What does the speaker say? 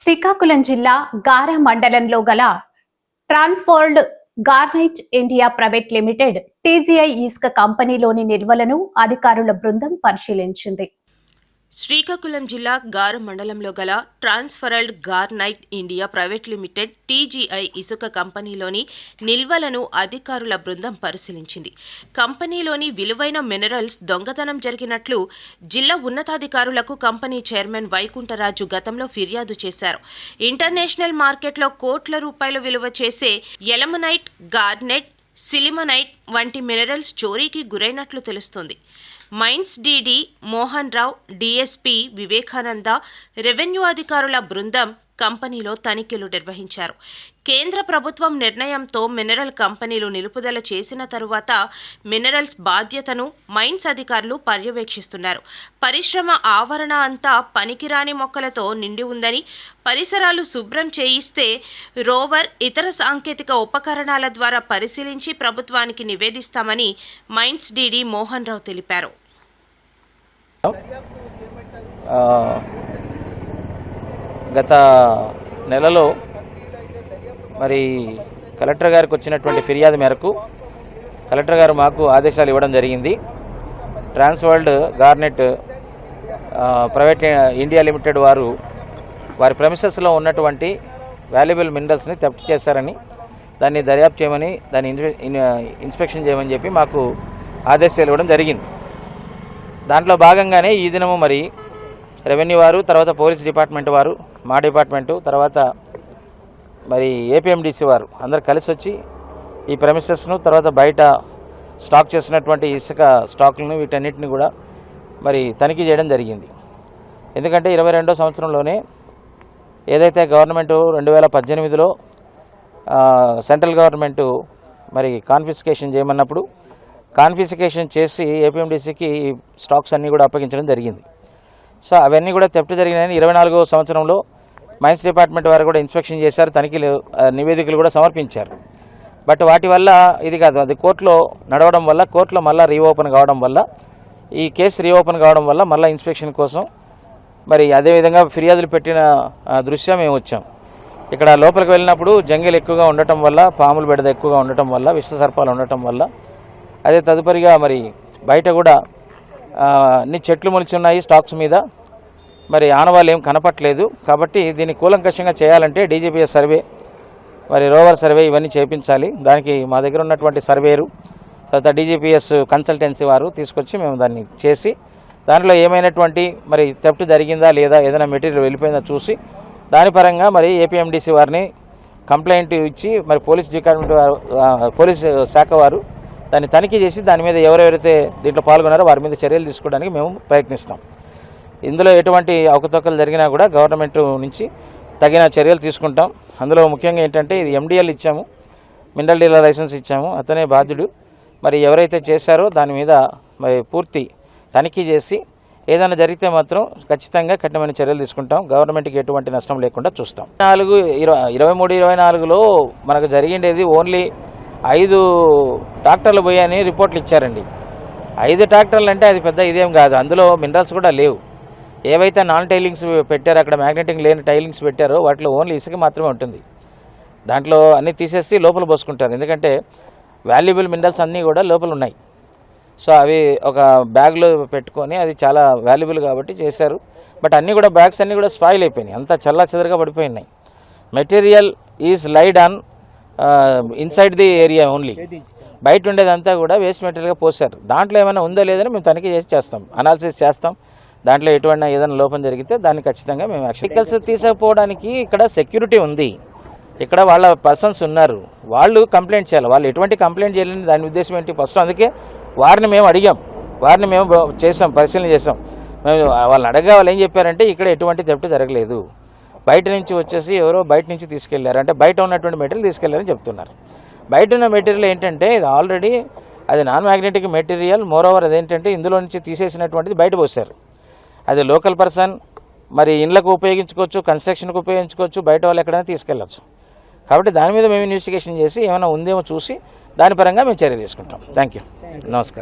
శ్రీకాకుళం జిల్లా గారా మండలంలో గల Transworld Garnet India private limited TGI ఇసుక కంపెనీలోని నిల్వలను అధికారుల బృందం పరిశీలించింది. శ్రీకాకుళం జిల్లా గార మండలంలో గల Transworld Garnet India private limited TGI ఇసుక కంపెనీలోని నిల్వలను అధికారుల బృందం పరిశీలించింది. కంపెనీలోని విలువైన మినరల్స్ దొంగతనం జరిగినట్లు జిల్లా ఉన్నతాధికారులకు కంపెనీ చైర్మన్ వైకుంఠరాజు గతంలో ఫిర్యాదు చేశారు. ఇంటర్నేషనల్ మార్కెట్లో కోట్ల రూపాయల విలువ చేసే ఎలమనైట్ గార్నెట్ సిలిమనైట్ వంటి మినరల్స్ చోరీకి గురైనట్లు తెలుస్తోంది. Mines DD Mohan Rao DSP Vivekananda revenue అధికారుల బృందం కంపెనీలో తనిఖీలు నిర్వహించారు. కేంద్ర ప్రభుత్వం నిర్ణయంతో మినరల్ కంపెనీలు నిలుపుదల చేసిన తరువాత మినరల్స్ బాధ్యతను మైన్స్ అధికారులు పర్యవేక్షిస్తున్నారు. పరిశ్రమ ఆవరణ అంతా పనికిరాని మొక్కలతో నిండి ఉందని పరిసరాలు శుభ్రం చేయిస్తే రోవర్ ఇతర సాంకేతిక ఉపకరణాల ద్వారా పరిశీలించి ప్రభుత్వానికి నివేదిస్తామని మైన్స్ డీడీ మోహన్ రావు తెలిపారు. గత నెలలో మరి కలెక్టర్ గారికి వచ్చినటువంటి ఫిర్యాదు మేరకు కలెక్టర్ గారు మాకు ఆదేశాలు ఇవ్వడం జరిగింది. Transworld Garnet private India limited వారు వారి ప్రమిసెస్లో ఉన్నటువంటి వాల్యుబుల్ మినరల్స్ని థెఫ్ట్ చేశారని దాన్ని దర్యాప్తు చేయమని దాన్ని ఇన్స్పెక్షన్ చేయమని చెప్పి మాకు ఆదేశాలు ఇవ్వడం జరిగింది. దాంట్లో భాగంగానే ఈ దినము మరి రెవెన్యూ వారు తర్వాత పోలీస్ డిపార్ట్మెంట్ వారు మా డిపార్ట్మెంటు తర్వాత మరి ఏపీఎండిసి వారు అందరు కలిసి వచ్చి ఈ ప్రెమిసెస్ను తర్వాత బయట స్టాక్ చేసినటువంటి ఇసుక స్టాకులను వీటన్నిటిని కూడా మరి తనిఖీ చేయడం జరిగింది. ఎందుకంటే ఇరవై రెండో సంవత్సరంలోనే ఏదైతే గవర్నమెంట్ రెండు వేల పద్దెనిమిదిలో సెంట్రల్ గవర్నమెంటు మరి కాన్ఫిస్కేషన్ చేయమన్నప్పుడు కాన్ఫిసికేషన్ చేసి ఏపీఎండిసికి స్టాక్స్ అన్నీ కూడా అప్పగించడం జరిగింది. సో అవన్నీ కూడా తెప్ట జరిగినాయని ఇరవై నాలుగో సంవత్సరంలో మైన్స్ డిపార్ట్మెంట్ వారు కూడా ఇన్స్పెక్షన్ చేశారు తనిఖీలు నివేదికలు కూడా సమర్పించారు. బట్ వాటి వల్ల ఇది కాదు అది కోర్టులో నడవడం వల్ల కోర్టులో మళ్ళీ రీఓపెన్ కావడం వల్ల ఈ కేసు రీఓపెన్ కావడం వల్ల మళ్ళీ ఇన్స్పెక్షన్ కోసం మరి అదేవిధంగా ఫిర్యాదులు పెట్టిన దృశ్యం మేము వచ్చాం. ఇక్కడ లోపలికి వెళ్ళినప్పుడు జంగిల్ ఎక్కువగా ఉండటం వల్ల పాములు బెడద ఎక్కువగా ఉండటం వల్ల విష సర్పాలు ఉండటం వల్ల అదే తదుపరిగా మరి బయట కూడా అన్ని చెట్లు మొలిచి ఉన్నాయి స్టాక్స్ మీద. మరి ఆనవాళ్ళు ఏం కనపట్లేదు. కాబట్టి దీన్ని కూలంకషంగా చేయాలంటే డీజీపీఎస్ సర్వే మరి రోవర్ సర్వే ఇవన్నీ చేయించాలి దానికి మా దగ్గర ఉన్నటువంటి సర్వేరు తర్వాత డీజీపీఎస్ కన్సల్టెన్సీ వారు తీసుకొచ్చి మేము దాన్ని చేసి దానిలో ఏమైనటువంటి మరి థెఫ్ట్ జరిగిందా లేదా ఏదైనా మెటీరియల్ వెళ్ళిపోయిందా చూసి దాని పరంగా మరి ఏపీఎండిసి వారిని కంప్లైంట్ ఇచ్చి మరి పోలీస్ డిపార్ట్మెంట్ వారు పోలీస్ శాఖ వారు దాన్ని తనిఖీ చేసి దాని మీద ఎవరెవరైతే దీంట్లో పాల్గొన్నారో వారి మీద చర్యలు తీసుకోవడానికి మేము ప్రయత్నిస్తాం. ఇందులో ఎటువంటి అవకతవకలు జరిగినా కూడా గవర్నమెంట్ నుంచి తగిన చర్యలు తీసుకుంటాం. అందులో ముఖ్యంగా ఏంటంటే ఇది ఎండిఎల్ ఇచ్చాము. మినరల్ డీలర్ లైసెన్స్ ఇచ్చాము. అతనే బాధ్యుడు. మరి ఎవరైతే చేశారో దాని మీద మరి పూర్తి తనిఖీ చేసి ఏదైనా జరిగితే మాత్రం ఖచ్చితంగా కఠినమైన చర్యలు తీసుకుంటాం. గవర్నమెంట్కి ఎటువంటి నష్టం లేకుండా చూస్తాం. నాలుగు ఇరవై ఇరవై మూడు ఇరవై నాలుగులో మనకు జరిగిండేది ఓన్లీ ఐదు ట్రాక్టర్లు పోయాయని రిపోర్ట్లు ఇచ్చారండి. ఐదు ట్రాక్టర్లు అంటే అది పెద్ద ఇదేం కాదు. అందులో మినరల్స్ కూడా లేవు. ఏవైతే నాన్ టైలింగ్స్ పెట్టారో అక్కడ మ్యాగ్నెటింగ్ లేని టైలింగ్స్ పెట్టారో వాటిలో ఓన్లీ ఇసుక మాత్రమే ఉంటుంది. దాంట్లో అన్నీ తీసేసి లోపల పోసుకుంటారు. ఎందుకంటే వాల్యుబుల్ మినరల్స్ అన్నీ కూడా లోపల ఉన్నాయి. సో అవి ఒక బ్యాగ్లో పెట్టుకొని అది చాలా వాల్యుబుల్ కాబట్టి చేశారు. బట్ అన్నీ కూడా బ్యాగ్స్ అన్నీ కూడా స్పాయిల్ అయిపోయినాయి. అంతా చల్లా చెదరగా పడిపోయినాయి. Material is laid on inside the area only. బయట ఉండేదంతా కూడా వేస్ట్ మెటీరియల్గా పోసారు దాంట్లో ఏమైనా ఉందో లేదని మేము తనిఖీ చేసి చేస్తాం. అనాలిసిస్ చేస్తాం. దాంట్లో ఎటువంటి ఏదైనా లోపం జరిగితే దాన్ని ఖచ్చితంగా మేము యాక్షన్ వెహికల్స్ తీసుకుపోవడానికి ఇక్కడ సెక్యూరిటీ ఉంది. ఇక్కడ వాళ్ళ పర్సన్స్ ఉన్నారు. వాళ్ళు కంప్లైంట్ చేయాలి. వాళ్ళు ఎటువంటి కంప్లైంట్ చేయాలని దాని ఉద్దేశం ఏంటి? ఫస్ట్ అందుకే వారిని మేము అడిగాం. వారిని మేము చేసాం పరిశీలన చేసాం. మేము వాళ్ళని అడగా వాళ్ళు ఏం చెప్పారంటే ఇక్కడ ఎటువంటి తెప్పు జరగలేదు. బయట నుంచి వచ్చేసి ఎవరో బయట నుంచి తీసుకెళ్ళారు. అంటే బయట ఉన్నటువంటి మెటీరియల్ తీసుకెళ్ళారని చెప్తున్నారు. బయట ఉన్న మెటీరియల్ ఏంటంటే ఇది ఆల్రెడీ అది non magnetic material more over అదేంటంటే ఇందులో నుంచి తీసేసినటువంటిది బయట పోసారు అది లోకల్ పర్సన్ మరి ఇండ్లకు ఉపయోగించుకోవచ్చు కన్స్ట్రక్షన్కి ఉపయోగించుకోవచ్చు బయట వాళ్ళు ఎక్కడైనా తీసుకెళ్ళచ్చు. కాబట్టి దాని మీద మేము ఇన్వెస్టిగేషన్ చేసి ఏమైనా ఉందేమో చూసి దాని పరంగా మేము చర్య తీసుకుంటాం. థ్యాంక్ యూ నమస్కారం.